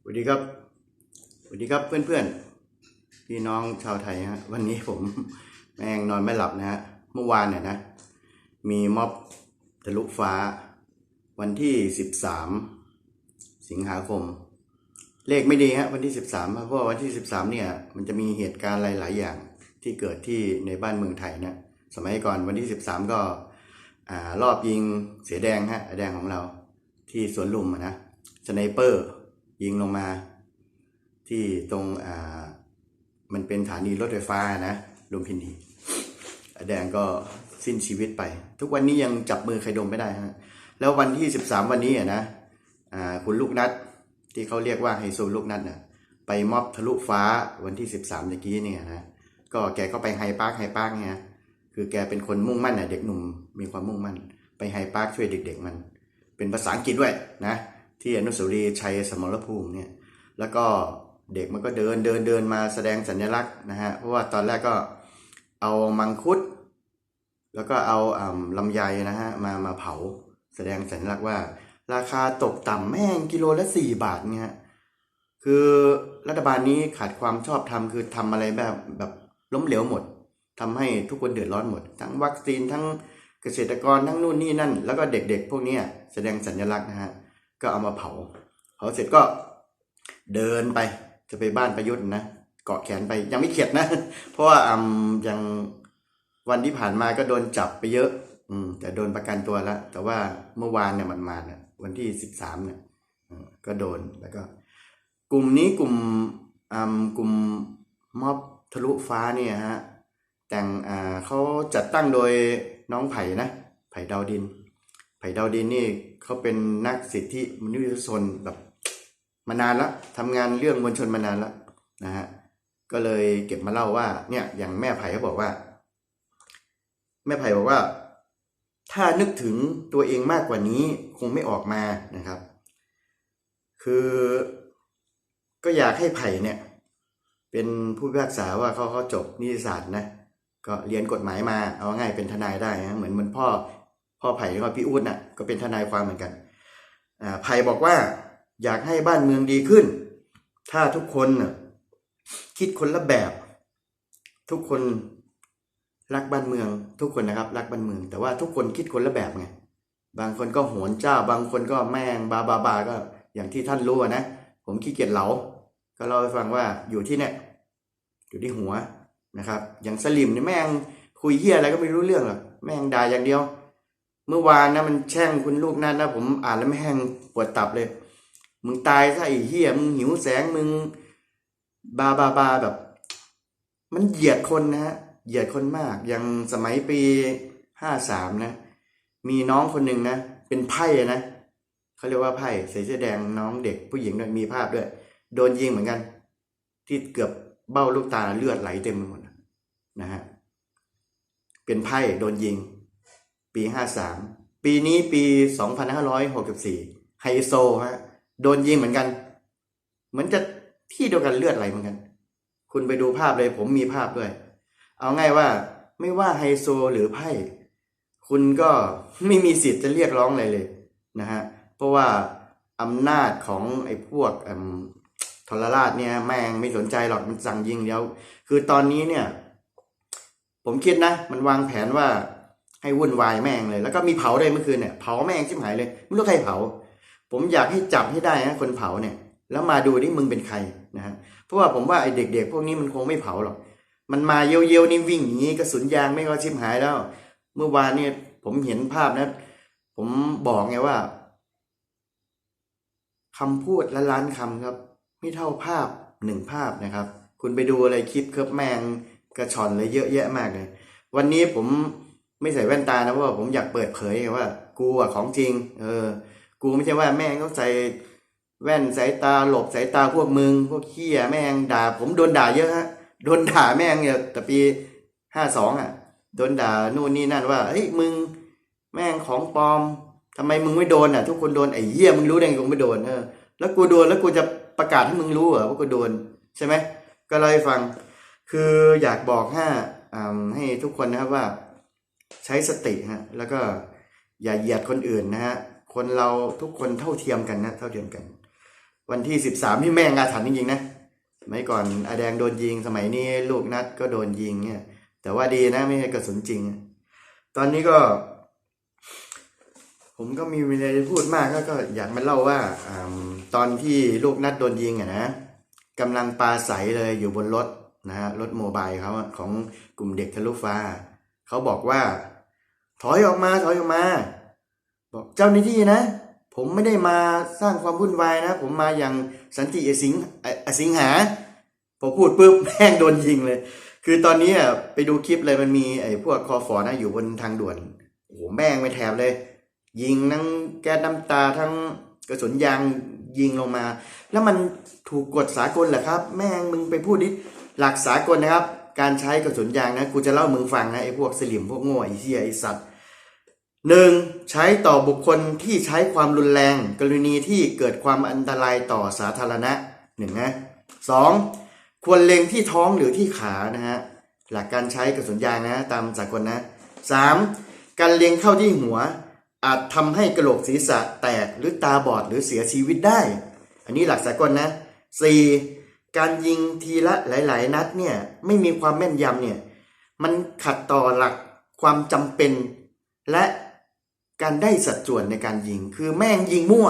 สวัสดีครับ สวัสดีครับเพื่อนๆ พี่น้องชาวไทยฮะ วันนี้ผมแม่งนอนไม่หลับนะฮะ เมื่อวานเนี่ยนะ มีม็อบทะลุฟ้า วันที่สิบสามสิงหาคม เลขไม่ดีฮะวันที่สิบสามเพราะว่าวันที่สิบสามเนี่ย มันจะมีเหตุการณ์หลาย ๆ อย่างที่เกิดที่ในบ้านเมืองไทยนะ สมัยก่อนวันที่สิบสามก็อ่ารอบยิงเสียแดงฮะแดงของเรา ที่สวนลุมนะสไนเปอร์ ยิงลงมา ที่ตรงอ่ามันเป็นสถานีรถไฟฟ้านะลุมพินีแดงก็สิ้นชีวิตไป ทุกวันนี้ยังจับมือใครดมไม่ได้ฮะแล้ววันที่สิบสามวันนี้อะนะอ่าคุณลูกนัดที่เขาเรียกว่าไฮโซลูกนัดน่ะไปมอบทะลุฟ้าวันที่สิบสามเมื่อกี้เนี่ยนะก็แกก็ไปไฮปาร์คไฮปาร์คเนี่ยคือแกเป็นคนมุ่งมั่นน่ะเด็กหนุ่มมีความมุ่งมั่น ไปไฮปาร์คช่วยเด็ก ๆ มัน เป็นภาษาอังกฤษด้วยนะ ที่อนุสาวรีย์ชัยสมรภูมิเนี่ยแล้วก็เด็กมันก็เดินเดินเดินมาแสดงสัญลักษณ์นะฮะเพราะว่าตอนแรกก็เอามังคุด แล้วก็เอาอ่ำลำไยนะฮะมามาเผาแสดงสัญลักษณ์ว่า ราคาตกต่ำแม่งกิโลละสี่บาทเนี่ยคือรัฐบาลนี้ขาดความชอบธรรมคือทำอะไรแบบแบบล้มเหลวหมดทำให้ทุกคนเดือดร้อนหมด ทั้งวัคซีนทั้งเกษตรกรทั้งนู่นนี่นั่น แล้วก็เด็กๆ พวกเนี้ยแสดงสัญลักษณ์นะฮะ ก็เอามาเผา เผาเสร็จก็เดินไปจะไปบ้านประยุทธ์นะเกาะแขนไปยังไม่เข็ดนะ เพราะว่าอืมยังวันที่ผ่านมาก็โดนจับไปเยอะ อืม แต่โดนประกันตัวแล้วแต่ว่าเมื่อวานเนี่ยมันมาเนี่ยวันที่สิบสามเนี่ยก็โดนแล้วก็ กลุ่มนี้กลุ่มอืมกลุ่มม็อบทะลุฟ้าเนี่ยฮะแต่งอ่าเขาจัดตั้งโดยน้องไผ่นะ ไผ่ดาวดิน ดาวดินนี่เขาเป็นนักสิทธิมนุษยชนแบบมานานแล้วทำงานเรื่องมวลชนมานานแล้วนะฮะก็เลยเก็บมาเล่าว่าเนี่ยอย่างแม่ไผ่เขาบอกว่า แม่ไผ่บอกว่า ถ้านึกถึงตัวเองมากกว่านี้คงไม่ออกมานะครับ คือก็อยากให้ไผ่เนี่ย เป็นผู้พิพากษาว่าเขาเขาจบนิติศาสตร์นะก็เรียนกฎหมายมาเอาง่ายเป็นทนายได้นะเหมือนเหมือนพ่อ พ่อไผ่แล้วก็พี่อุ้นน่ะก็เป็นทนายความเหมือนกันอ่าไผ่บอกว่าอยากให้บ้านเมืองดีขึ้น ถ้าทุกคนน่ะคิดคนละแบบ ทุกคนรักบ้านเมือง ทุกคนนะครับรักบ้านเมือง แต่ว่าทุกคนคิดคนละแบบไงบางคนก็โหนเจ้า บางคนก็แม่งบาบาบาก็อย่างที่ท่านรู้นะผมขี้เกียจเหลาก็เล่าให้ฟังว่าอยู่ที่เนี่ยอยู่ที่หัวนะครับ อย่างสลิมเนี่ยแม่งคุยเฮียอะไรก็ไม่รู้เรื่องหรอกแม่งด่าอย่างเดียว เมื่อวานนะมันแช่งคุณลูกนั่นนะผมอ่านแล้วไม่แห้งปวดตับเลย มึงตายซะไอ้เฮียมึงหิวแสงมึงบาบาบาแบบ มันเหยียดคนนะฮะเหยียดคนมากอย่างสมัยปีห้าสามนะ มีน้องคนหนึ่งนะ เป็นไพ่นะเขาเรียกว่าไพ่ใส่เสื้อแดงน้องเด็กผู้หญิงด้วยมีภาพด้วย โดนยิงเหมือนกัน ที่เกือบเบ้าลูกตาเลือดไหลเต็มไปหมดนะฮะเป็นไพ่โดนยิง ปีห้าสามปีนี้ปีสองพันห้าร้อยหกสิบสี่ไฮโซฮะ โดนยิงเหมือนกัน เหมือนจะที่เดียวกันเลือดไหลเหมือนกัน คุณไปดูภาพเลยผมมีภาพด้วย เอาง่ายว่าไม่ว่าไฮโซหรือไพ่ คุณก็ไม่มีสิทธิ์จะเรียกร้องอะไรเลยนะฮะ เพราะว่าอำนาจของไอ้พวกอืมทรราชเนี่ยแม่งไม่สนใจหรอกมันสั่งยิงเดียว คือตอนนี้เนี่ย ผมคิดนะ มันวางแผนว่า ให้วุ่นวายแม่งเลย แล้วก็มีเผาด้วยเมื่อคืนเนี่ยเผาแม่งชิบหายเลยไม่รู้ใครเผา ผมอยากให้จับให้ได้นะคนเผาเนี่ย แล้วมาดูที่มึงเป็นใครนะฮะเพราะว่าผมว่าไอ้เด็ก ๆ พวกนี้มันคงไม่เผาหรอกมันมาเยียวๆนี่วิ่งหนีกระสุนยางไม่ก็ชิบหายแล้ว เมื่อวานเนี่ยผมเห็นภาพนะ ผมบอกไงว่าคำพูดละล้านคำครับ ไม่เท่าภาพหนึ่งภาพนะครับ คุณไปดูอะไรคลิปเคิร์ฟแมงกระชอนเลยเยอะแยะมากเลย วันนี้ผม ไม่ใส่แว่นตานะเพราะว่าผมอยากเปิดเผยว่า กูอะของจริง เออ กูไม่ใช่ว่าแม่งเขาใส่แว่นสายตาหลบสายตาพวกมึง พวกเขี้ยแม่งด่า ผมโดนด่าเยอะฮะโดนด่าแม่งเนี่ยแต่ปีห้าสองอะโดนด่านู่นนี่นั่นว่าเฮ้ยมึง แม่งของปลอมทำไมมึงไม่โดนอะ ทุกคนโดนไอ้เหี้ยมึงรู้ได้ไงกูไม่โดนเออแล้วกูโดนแล้วกูจะประกาศให้มึงรู้เหรอว่ากูโดนใช่ไหมก็เลยฟัง คืออยากบอกห้อ่าให้ทุกคนนะครับว่า ใช้สติฮะแล้วก็อย่าเหยียดคนอื่นนะฮะคนเราทุกคนเท่าเทียมกันนะเท่าเทียมกัน วันที่สิบสามที่แม่งอาถรรพ์จริงๆนะสมัยก่อนอาแดงโดนยิงสมัยนี้ลูกนัดก็โดนยิงเนี่ยแต่ว่าดีนะไม่ใช่กระสุนจริง ตอนนี้ก็ ผมก็มีอะไรจะพูดมากก็อยากมาเล่าว่าอตอนที่ลูกนัดโดนยิงอะนะกำลังปลาใสเลยอยู่บนรถนะฮะรถโมบายเขาของกลุ่มเด็กทะลุฟ้า เขาบอกว่า ถอยออกมาถอยออกมา บอกเจ้าหน้าที่นะ ผมไม่ได้มาสร้างความวุ่นวายนะ ผมมาอย่างสันติอสิงอสิงหาพอพูดปุ๊บแม่งโดนยิงเลย คือตอนนี้ไปดูคลิปเลยมันมีไอ้พวกคอฟอนะอยู่บนทางด่วนโอ้โหแม่งไปแถบเลย ยิงทั้งแก๊สน้ำตาทั้งกระสุนยางยิงลงมา แล้วมันถูกกฎสากลเหรอครับ แม่งมึงไปพูดดิหลักสากลนะครับ การใช้กระสุนยางนะกูจะเล่ามึงฟังนะไอ้พวกสลิมพวกโง่ไอ้เหี้ยไอ้สัตว์หนึ่งใช้ต่อบุคคลที่ใช้ความรุนแรง กรณีที่เกิดความอันตรายต่อสาธารณะหนึ่งนะสองควรเล็งที่ท้องหรือที่ขานะฮะหลักการใช้กระสุนยางนะตามสากลนะสามการเล็งเข้าที่หัว อาจทำให้กระโหลกศีรษะแตกหรือตาบอดหรือเสียชีวิตได้ อันนี้หลักสากลนะ 4. การยิงทีละหลาย ๆ นัดเนี่ยไม่มีความแม่นยำเนี่ยมันขัดต่อหลักความจำเป็น และการได้สัดส่วนในการยิง คือแม่งยิงมั่ว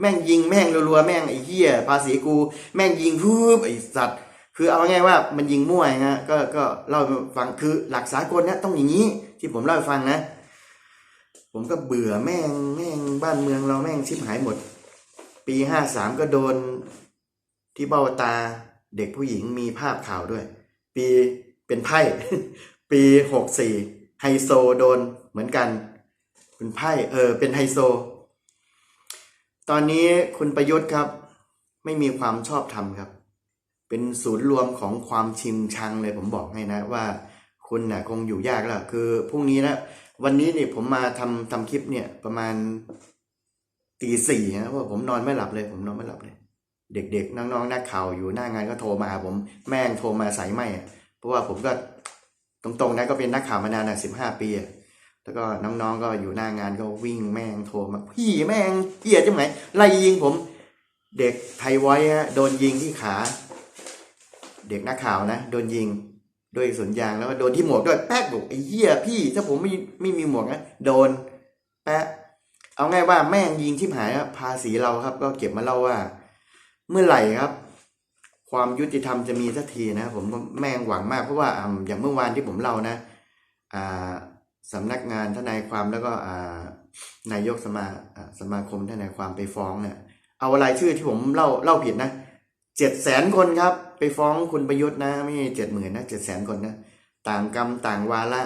แม่งยิงแม่งรัวๆแม่งไอ้เหี้ยภาษีกู แม่งยิงฮึบไอ้สัตว์ คือเอาง่ายว่ามันยิงมั่วนะก็ก็เล่าฟังคือหลักสากลเนี่ยต้องอย่างนี้ที่ผมเล่าให้ฟังนะ ผมก็เบื่อแม่งแม่งบ้านเมืองเราแม่งชิบหายหมด ปีห้าสามก็โดน ที่เบ้าตาเด็กผู้หญิงมีภาพข่าวด้วย ปีเป็นไพ่ ปีหกสี่ไฮโซโดนเหมือนกัน เป็นไพ่เออเป็นไฮโซ ตอนนี้คุณประยุทธ์ครับ ไม่มีความชอบธรรมครับ เป็นศูนย์รวมของความชิงชังเลยผมบอกให้นะว่าคุณน่ะคงอยู่ยากแล้วคือพรุ่งนี้นะวันนี้เนี่ยผมมาทำทำคลิปเนี่ยประมาณตีสี่นะเพราะว่าผมนอนไม่หลับเลย ผมนอนไม่หลับเลย เด็กๆ น้องๆนักข่าวอยู่หน้างานก็โทรมาหาผมแม่งโทรมาสายไหมอะเพราะว่าผมก็ตรงๆนะก็เป็นนักข่าวมานานอะสิบห้าปีอะแล้วก็น้องๆก็อยู่หน้างานก็วิ่งแม่งโทรมาพี่แม่งเกลียดจังไหนไล่ยิงผม เด็กไทยไว้ฮะโดนยิงที่ขา เด็กนักข่าวนะโดนยิงด้วยสนยางแล้วก็โดนที่หมวกด้วยแป๊กบอกไอ้เหี้ยพี่ ถ้าผมไม่ไม่มีหมวกนะโดนแป๊ะเอาง่ายว่าแม่งยิงชิบหายครับภาษีเราครับ ก็เก็บมาเล่าว่า เมื่อไหร่ครับ ความยุติธรรมจะมีสักทีนะ ผมแม่งหวังมากเพราะว่าอย่างเมื่อวานที่ผมเล่านะสำนักงานทนายความแล้วก็นายกสมาอ่าสมาคมทนายความไปฟ้องเนี่ยเอารายชื่อที่ผมเล่าเล่าผิดนะเจ็ดแสนคนครับ ไปฟ้องคุณประยุทธ์นะไม่ใช่เจ็ดหมื่นนะเจ็ดแสนคนนะต่างกรรมต่างวาระ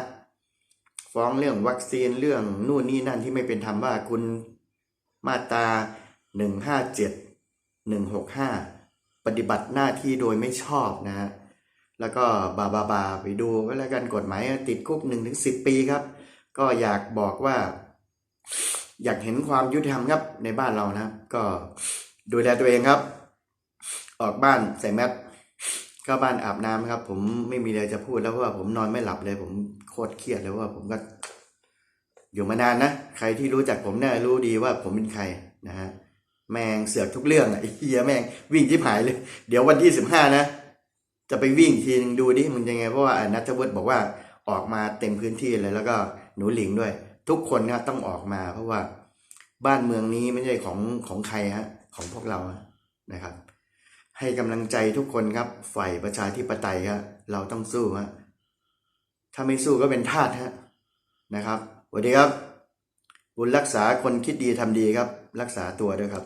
ฟ้องเรื่องวัคซีนเรื่องนู่นนี่นั่นที่ไม่เป็นธรรมว่าคุณมาตราหนึ่งห้าเจ็ด หนึ่งหกห้าปฏิบัติหน้าที่โดยไม่ชอบนะฮะแล้วก็บาบาบาไปดูก็แล้วกันกฎหมายติดคุกหนึ่งถึงสิบปีครับ ก็อยากบอกว่า อยากเห็นความยุติธรรมครับในบ้านเรานะก็ดูแลตัวเองครับ ออกบ้านใส่แมสเข้าบ้านอาบน้ำครับ ผมไม่มีอะไรจะพูดแล้วเพราะว่าผมนอนไม่หลับเลย ผมโคตรเครียดเลยเพราะว่าผมก็อยู่มานานนะ ใครที่รู้จักผมเนี่ยรู้ดีว่าผมเป็นใครนะฮะ แมงเสือกทุกเรื่องไอ้เหี้ยแมงวิ่งที่หายเลย เดี๋ยววันที่สิบห้านะ จะไปวิ่งทีนึงดูดิมันยังไงเพราะว่านัทวุฒิบอกว่าออกมาเต็มพื้นที่เลยแล้วก็หนูหลิงด้วย ทุกคนเนี่ยต้องออกมา เพราะว่าบ้านเมืองนี้ไม่ใช่ของของใครฮะของพวกเรานะครับ ให้กำลังใจทุกคนครับฝ่ายประชาธิปไตยครับเราต้องสู้ฮะถ้าไม่สู้ก็เป็นทาสฮะนะครับสวัสดีครับ บุญรักษาคนคิดดีทำดีครับ รักษาตัวด้วยครับ